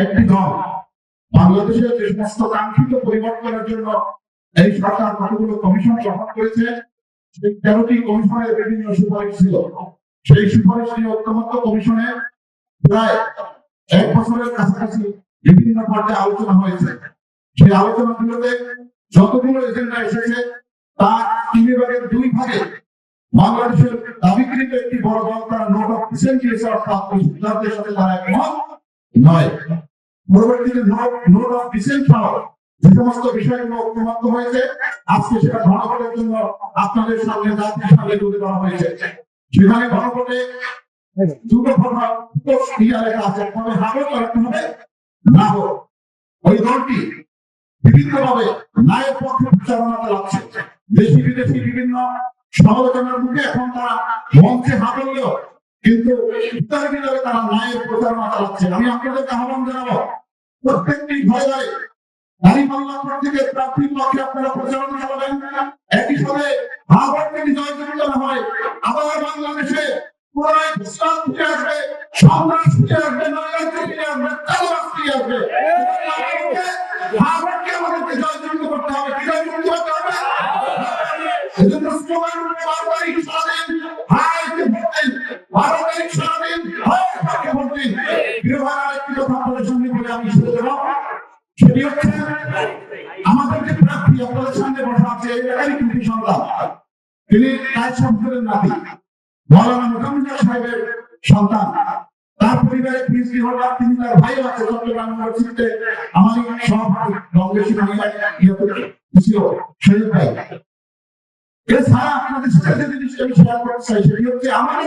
একটি দল বাংলাদেশের যে সমস্ত কাঙ্ক্ষিত পরিবর্তনের জন্য এই সরকার কতগুলো কমিশন গঠন করেছে, সেই তেরোটি কমিশনের বিভিন্ন সুপারিশ ছিল। সেই সুপারিশ নিয়ে ঐক্যমত্য কমিশনে প্রায় এক বছরের কাছাকাছি বিভিন্ন পর্যায়ে আলোচনা হয়েছে। সেই আলোচনাগুলোতে যতগুলো এজেন্ডা এসেছে, তার তিন ভাগের দুই ভাগে বাংলাদেশের দাবিকৃত একটি বড় দল, তারা নোট অফ দিয়েছে অর্থাৎ সিদ্ধান্তের সাথে তারা একমত নয়। আজকে সেটা জন্য আপনাদের ধরা হোক ওই বিভিন্নভাবে ন্যায়ের পক্ষে প্রচারণা চালাচ্ছে দেশি বিদেশি বিভিন্ন সমালোচনার মুখে এখন তারা মঞ্চে হাঁটলেও কিন্তু ভিতরে ভিতরে তারা ন্যায়ের প্রচারণা চালাচ্ছে আমি আপনাদেরকে আহ্বান জানাব, প্রত্যেকটি ঘরে ঘরে দাঁড়িপাল্লা থেকে প্রার্থীর পক্ষে আপনারা প্রচারণা চালাবেন। একই সাথে হাওয়ার থেকে হয়, আবার বাংলাদেশে সন্ত্রাস ফিরে আসবে ফিরে আসবে আসবে। হাওয়ারকে সারাদিন হাইকে ভোট দিন। আরেকটি কথা আপনাদের সঙ্গে বলে আমি ছেড়ে দেবো সেটি হচ্ছে আমাদের যে প্রার্থী আপনাদের সামনে বসা আছে এলাকারই কৃতি সন্তান তিনি কাজ সম্পদের নাতি। মৌলানা মোকামিল্লা সাহেবের সন্তান। তার পরিবারে পিএইচডি হোল্ডার তিনি তার ভাইও আছে, চট্টগ্রাম ইউনিভার্সিটিতে আমারই সহপাঠী রমেশ মহিলা ছিল শহীদ ভাই। এছাড়া আপনাদের সাথে যে জিনিসটা আমি শেয়ার করতে চাই, সেটি হচ্ছে, আমাদের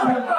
아!